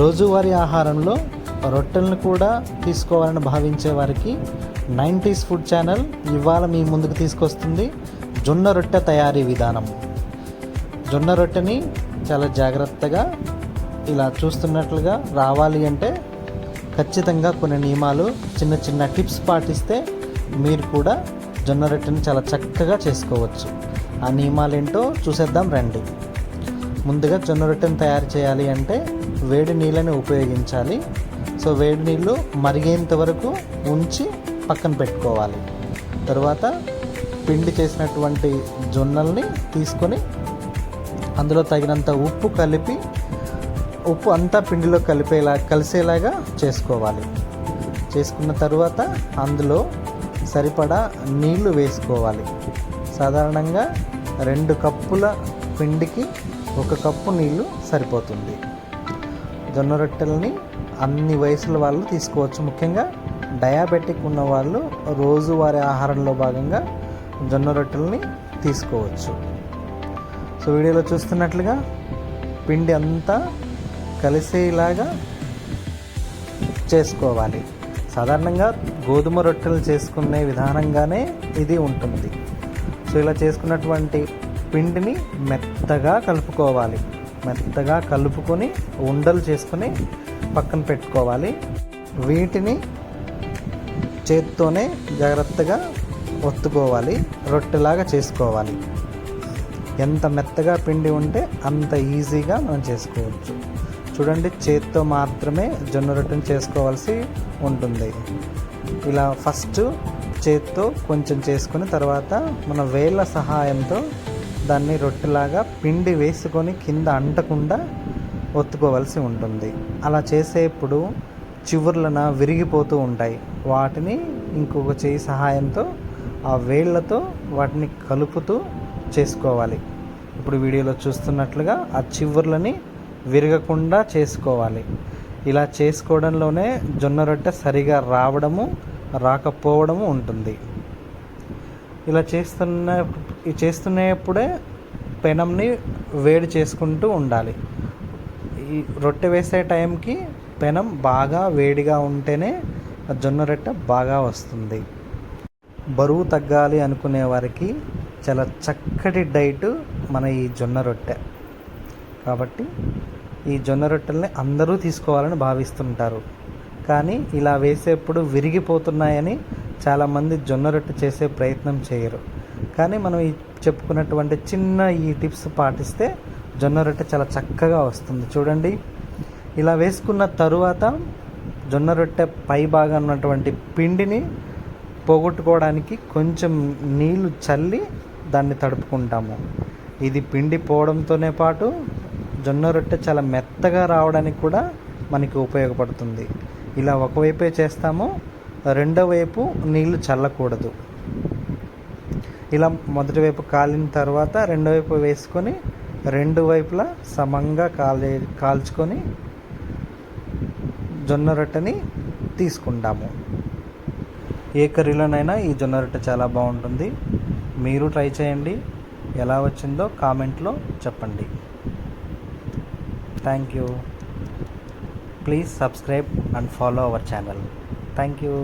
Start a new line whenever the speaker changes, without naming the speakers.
రోజువారీ ఆహారంలో రొట్టెలను కూడా తీసుకోవాలని భావించే వారికి నైంటీస్ ఫుడ్ ఛానల్ ఇవాళ మీ ముందుకు తీసుకొస్తుంది జొన్న రొట్టె తయారీ విధానం. జొన్న రొట్టెని చాలా జాగ్రత్తగా ఇలా చూస్తున్నట్లుగా రావాలి అంటే ఖచ్చితంగా కొన్ని నియమాలు చిన్న చిన్న టిప్స్ పాటిస్తే మీరు కూడా జొన్న రొట్టెని చాలా చక్కగా చేసుకోవచ్చు. ఆ నియమాలు ఏంటో చూసేద్దాం రండి. ముందుగా జొన్న రొట్టెను తయారు చేయాలి అంటే వేడి నీళ్ళని ఉపయోగించాలి. సో వేడి నీళ్ళు మరిగేంత వరకు ఉంచి పక్కన పెట్టుకోవాలి. తర్వాత పిండి చేసినటువంటి జొన్నల్ని తీసుకొని అందులో తగినంత ఉప్పు కలిపి ఉప్పు అంతా పిండిలో కలిపేలా కలిసేలాగా చేసుకోవాలి. చేసుకున్న తర్వాత అందులో సరిపడా నీళ్ళు వేసుకోవాలి. సాధారణంగా రెండు కప్పుల పిండికి ఒక కప్పు నీళ్ళు సరిపోతుంది. జొన్న రొట్టెలని అన్ని వయసుల వాళ్ళు తీసుకోవచ్చు. ముఖ్యంగా డయాబెటిక్ ఉన్న వాళ్ళు రోజువారీ ఆహారంలో భాగంగా జొన్న రొట్టెలని తీసుకోవచ్చు. సో వీడియోలో చూస్తున్నట్లుగా పిండి అంతా కలిసేలాగా చేసుకోవాలి. సాధారణంగా గోధుమ రొట్టెలు చేసుకునే విధానంగానే ఇది ఉంటుంది. సో ఇలా చేసుకున్నటువంటి పిండిని మెత్తగా కలుపుకోవాలి. మెత్తగా కలుపుకొని ఉండలు చేసుకొని పక్కన పెట్టుకోవాలి. వీటిని చేత్తోనే జాగ్రత్తగా ఒత్తుకోవాలి. రొట్టెలాగా చేసుకోవాలి. ఎంత మెత్తగా పిండి ఉంటే అంత ఈజీగా మనం చేసుకోవచ్చు. చూడండి చేత్తో మాత్రమే జొన్న రొట్టెని చేసుకోవాల్సి ఉంటుంది. ఇలా ఫస్ట్ చేత్తో కొంచెం చేసుకుని తర్వాత మన వేళ్ళ సహాయంతో దాన్ని రొట్టెలాగా పిండి వేసుకొని కింద అంటకుండా ఒత్తుకోవాల్సి ఉంటుంది. అలా చేసేప్పుడు చివర్లన విరిగిపోతూ ఉంటాయి. వాటిని ఇంకొక చేయి సహాయంతో ఆ వేళ్ళతో వాటిని కలుపుతూ చేసుకోవాలి. ఇప్పుడు వీడియోలో చూస్తున్నట్లుగా ఆ చివర్లని విరగకుండా చేసుకోవాలి. ఇలా చేసుకోవడంలోనే జొన్న రొట్టె సరిగా రావడము రాకపోవడము ఉంటుంది. ఇలా చేస్తున్న చేస్తున్నప్పుడే పెనంని వేడి చేసుకుంటూ ఉండాలి. ఈ రొట్టె వేసే టైంకి పెనం బాగా వేడిగా ఉంటేనే జొన్న రొట్టె బాగా వస్తుంది. బరువు తగ్గాలి అనుకునే వారికి చాలా చక్కటి డైట్ మన ఈ జొన్న రొట్టె. కాబట్టి ఈ జొన్న రొట్టెల్ని అందరూ తీసుకోవాలని భావిస్తుంటారు. కానీ ఇలా వేసేప్పుడు విరిగిపోతున్నాయని చాలామంది జొన్న రొట్టె చేసే ప్రయత్నం చేయరు. కానీ మనం ఈ చెప్పుకున్నటువంటి చిన్న ఈ టిప్స్ పాటిస్తే జొన్న రొట్టె చాలా చక్కగా వస్తుంది. చూడండి. ఇలా వేసుకున్న తరువాత జొన్న రొట్టె పై భాగం ఉన్నటువంటి పిండిని పోగొట్టుకోవడానికి కొంచెం నీళ్ళు చల్లి దాన్ని తడుపుకుంటాము. ఇది పిండి పోవడంతోనే పాటు జొన్న రొట్టె చాలా మెత్తగా రావడానికి కూడా మనకి ఉపయోగపడుతుంది. ఇలా ఒకవైపే చేస్తాము రెండో వైపు నీళ్ళు చల్లకూడదు. ఇలా మొదటి వైపు కాలిన తర్వాత రెండో వైపు వేసుకొని రెండు వైపులా సమంగా కాలే కాల్చుకొని జొన్న రొట్టెని తీసుకుంటాము. ఏ కర్రీలోనైనా ఈ జొన్న రొట్టె చాలా బాగుంటుంది. మీరు ట్రై చేయండి. ఎలా వచ్చిందో కామెంట్లో చెప్పండి. Thank you please subscribe and follow our channel thank you